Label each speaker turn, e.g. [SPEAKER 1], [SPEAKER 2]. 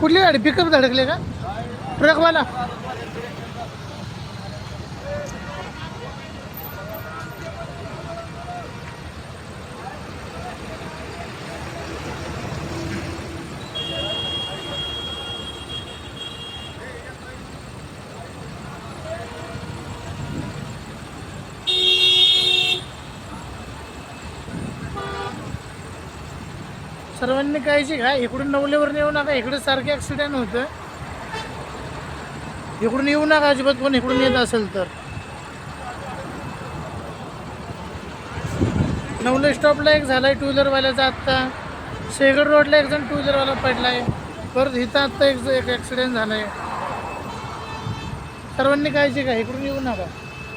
[SPEAKER 1] कुठली गाडी? पिकअप धडकले का? ट्रकवाला सर्वांनी काळजी घ्या. इकडून नवलेवर येऊ नका इकडे सारखे ॲक्सिडेंट होतं इकडून येऊ नका अजिबात कोण इकडून येत असेल तर. नवले स्टॉपला एक झालाय टू व्हीलरवाल्याचा आत्ता. शेगड रोडला एक जण टू व्हीलरवाला आहे परत इथं आत्ता एक ॲक्सिडेंट झाला आहे सर्वांनी काळजी घ्या. इकडून येऊ नका.